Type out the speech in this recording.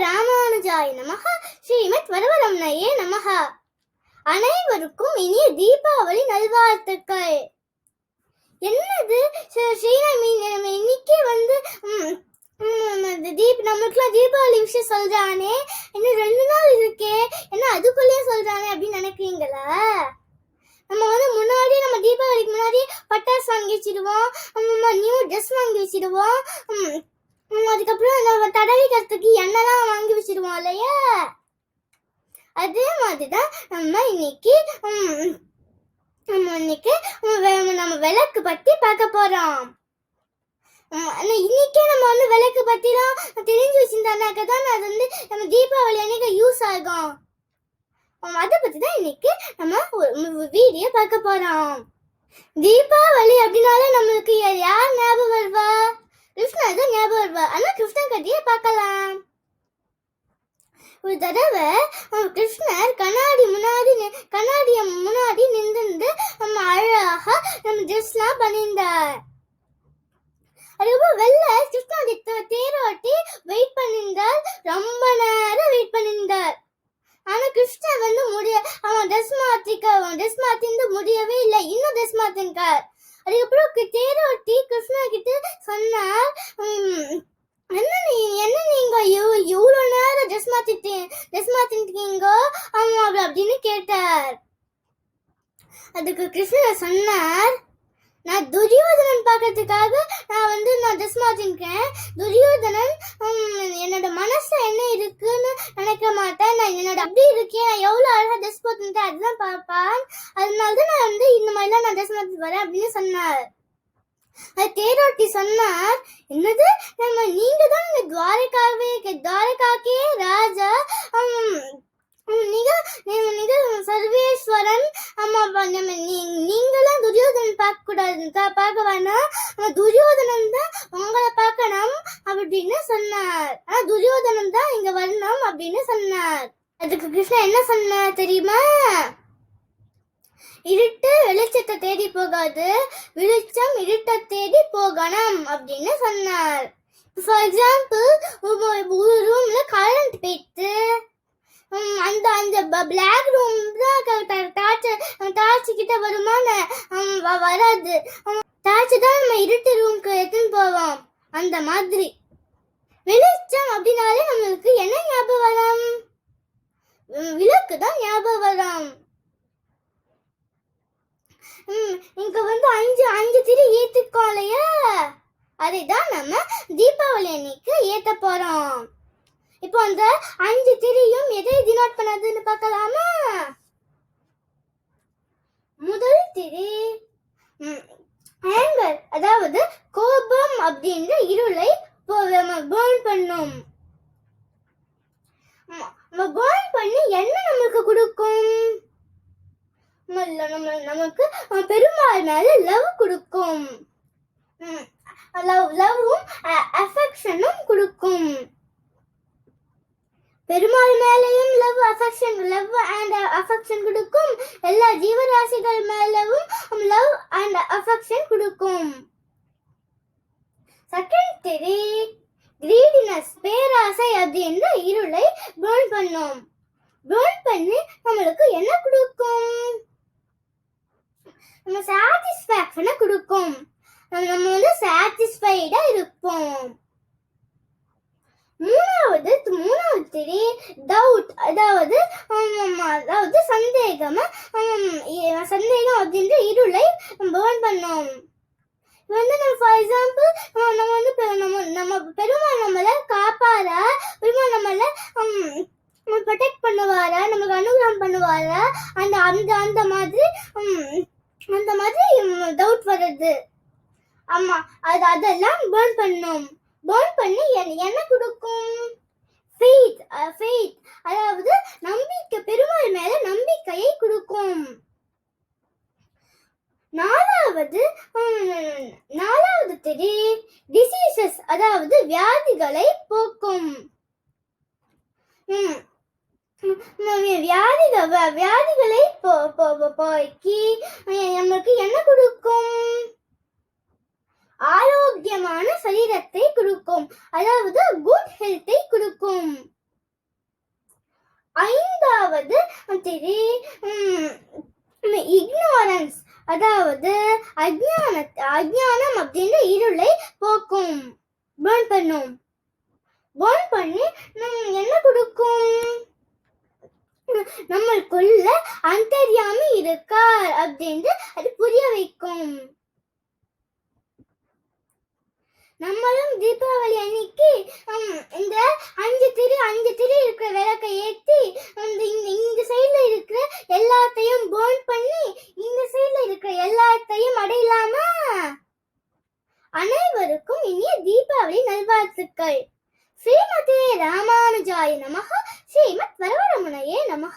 ராமானுஜாய நமக ஸ்ரீமத் வரவரம்னையே நமக அனைவருக்கும் இனிய தீபாவளி நல்வாழ்த்துக்கள். என்னது? ஸ்ரீ- ஸ்ரீராமி நம்ம இன்னைக்கு வந்து தீப் நம்மளுக்குலாம் தீபாவளி விஷயம் சொல்றானே. இன்னும் ரெண்டு நாள் இருக்கே. என்ன அதுக்குள்ளேயே சொல்றானே அப்படின்னு நினைக்கிறீங்களா? நம்ம வந்து முன்னாடி நம்ம தீபாவளிக்கு முன்னாடி பட்டாசு வாங்கி வச்சிடுவோம் நியூ ட்ரெஸ் வாங்கி வச்சிடுவோம் ம், அதுக்கப்புறம் நம்ம தடவிக்கிறதுக்கு எண்ணெய்லாம் வாங்கி வச்சிடுவோம் இல்லையா? அதே மாதிரிதான் நம்ம இன்னைக்கு நம்ம இன்னைக்கு நம்ம விளக்கு பத்தி பார்க்க போறோம். இன்னைக்கே நம்ம வந்து விளக்கு பத்திலாம் தெரிஞ்சு வச்சிருந்தானாக்க தான் அது வந்து நம்ம தீபாவளி அன்னைக்கு யூஸ் ஆகும். அதை பத்தி தான் இன்னைக்கு நம்ம வீடியோ பார்க்க போறோம். தீபாவளி அப்படின்னாலே நம்மளுக்கு யார் ஞாபகம் வருவா? கிருஷ்ணர் தான் ஞாபகம் வருவார் ஆனா கிருஷ்ணன் கதையை பார்க்கலாம். ஒரு தடவை கிருஷ்ணர் கண்ணாடி முன்னாடி கண்ணாடிய முன்னாடி நின்று நம்ம அழகா நம்ம ட்ரெஸ்லாம் பண்ணியிருந்தார். அதுக்கப்புறம் வெளில கிருஷ்ணாடி தேரோட்டி வெயிட் பண்ணியிருந்தார். ரொம்ப நேரம் வெயிட் பண்ணியிருந்தார். ஆனா கிருஷ்ணர் வந்து முடிய அவன் ட்ரெஸ் மாத்திக்க அவன் ட்ரெஸ் மாத்திந்து முடியவே இல்லை. இன்னும் ட்ரெஸ் மாத்திருக்கார். அதுக்கப்புறம் கி- தேரோட்டி கிருஷ்ணா கிட்ட சொன்னார் என்ன நீ என்ன நீங்க இவ்- இவ்வளோ நேரம் ட்ரெஸ் மாத்திட்டு ட்ரெஸ் மாத்திருக்கீங்க அவங்க அப்படி அப்படின்னு கேட்டார். அதுக்கு கிருஷ்ணா சொன்னார் நான் துரியோதனன் பார்க்கறதுக்காக நான் வந்து நான் ட்ரெஸ் மாற்றிருக்கேன் துரியோதனன் என்னோட மனசில் என்ன இருக்குன்னு நினைக்க மாட்டேன். நான் என்னோட அப்படி இருக்கேன். நான் எவ்வளோ அழகாக ட்ரெஸ் போட்டுட்டேன் அதுதான் பார்ப்பான். அதனால தான் நான் வந்து இந்த மாதிரிலாம் நான் ட்ரெஸ் மாற்றி வரேன் அப்படின்னு சொன்னார். அது தேரோட்டி சொன்னார். என்னது? நம்ம நீங்க தான் இந்த துவாரகாவே துவாரகாக்கே ராஜா உம், உம், நீங்க நீங்க நீங்க சர்வேஸ்வரன் ஆமா அப்ப நம்ம நீ- நீங்களாம் துரியோதனன் பார்க்க கூடாது பா- பார்க்க வேணாம் நம்ம துரியோதனன் தான் உங்களை பார்க்கணும் அப்படின்னு சொன்னார். ஆனா துரியோதனன் தான் இங்க வரணும் அப்படின்னு சொன்னார். அதுக்கு கிருஷ்ணா என்ன சொன்னார் தெரியுமா? இருட்டு வெளிச்சத்தை தேடி போகாது வெளிச்சம் இருட்டை தேடி போகணும் அப்படின்னு சொன்னார். ஃபார் எக்ஸாம்பிள் ஒரு ரூம்ல கரண்ட் போயிட்டு அந்த அந்த பிளாக் ரூம் தான் டார்ச் டார்ச் கிட்ட வருமான வராது. தான் நம்ம இருட்டு ரூம்க்கு எடுத்துன்னு போவோம். அந்த மாதிரி. வெளிச்சம் அப்படின்னாலே நம்மளுக்கு என்ன ஞாபகம் வரும்? விளக்கு தான் ஞாபகம் வரும். ம், இங்க வந்து அஞ்சு அஞ்சு திரி ஏத்துக்கோம் இல்லையா? அதை தான் நம்ம தீபாவளி அன்னைக்கு ஏத்த போறோம். இப்போ அந்த அஞ்சு திரியும் எதை டினோட் பண்ணதுன்னு பார்க்கலாமா முதல் திரி ஆங்கர் அதாவது கோபம் அப்படின்ற இருளை பேர்ன் பண்ணும். பேர்ன் பண்ணி என்ன நமக்கு கொடுக்கும்? நம்ம நம்ம நமக்கு பெருமாள் மேல லவ் கொடுக்கும். லவ் லவ்வும் அஃபெக்ஷனும் கொடுக்கும். பெருமாள் மேலேயும் love affection love and affection கொடுக்கும். எல்லா ஜீவராசிகள் மேலவும் லவ் அண்ட் அஃபெக்ஷன் கொடுக்கும். செகண்ட் திரி கிரீடினஸ் பேராசை அப்படின்ற இருளை பேர்ன் பண்ணோம். பேர்ன் பண்ணி நம்மளுக்கு என்ன கொடுக்கும்? நம்ம சாட்டிஸ்ஃபேக்ஷனை கொடுக்கும். நம்ம வந்து சாட்டிஸ்ஃபைடா இருப்போம். மூணாவது மூணாவது திரி டவுட் அதாவது அதாவது சந்தேகம் சந்தேகம் அப்படின்ற இருளை பேர்ன் பண்ணோம். வந்து நம்ம ஃபார் எக்ஸாம்பிள் நம்ம வந்து பெ- நம்ம நம்ம பெருமாள் நம்மளை காப்பாரா பெருமாள் நம்மளை ப்ரொடெக்ட் பண்ணுவாரா நமக்கு அனுகிரகம் பண்ணுவாரா அந்த அந்த அந்த மாதிரி ஹம், அந்த மாதிரி டவுட் வருது. ஆமா அது அதெல்லாம் பேர்ன் பண்ணும். பேர்ன் பண்ணி என்ன என்ன கொடுக்கும்? ஃபெய்த் ஃபெய்த் அதாவது நம்பிக்கை பெருமாள் மேல நம்பிக்கையை கொடுக்கும். நாலாவது நாலாவது தெரி டிசீசஸ் அதாவது வியாதிகளை போக்கும். வியாதிகள் வியாதிகளை போ- போ- போக்கி நமக்கு என்ன கொடுக்கும்? ஆரோக்கியமான சரீரத்தை கொடுக்கும். அதாவது குட் ஹெல்த்தை கொடுக்கும். ஐந்தாவது திரி இக்னோரன்ஸ் அதாவது அஜ்ஞான அஜ்ஞானம் அப்படின்ற இருளை போக்கும். burn பண்ணும். burn பண்ணி என்ன கொடுக்கும்? நம்மளுக்குள்ள அந்தரியாமி இருக்கார் அப்படின்னு அது புரிய வைக்கும். நம்மளும் தீபாவளி அன்னைக்கு இந்த அஞ்சு திரி அஞ்சு திரி இருக்கிற விளக்கை ஏத்தி இந்த இந்த சைடில் சைடுல இருக்கிற எல்லாத்தையும் போன் பண்ணி இந்த சைடுல இருக்கிற எல்லாத்தையும் அடையலாமா? அனைவருக்கும் இனிய தீபாவளி நல்வாழ்த்துக்கள். ஸ்ரீமதே ராமானுஜாய நமகா ஸ்ரீமத் வரவரமுனையே நமக.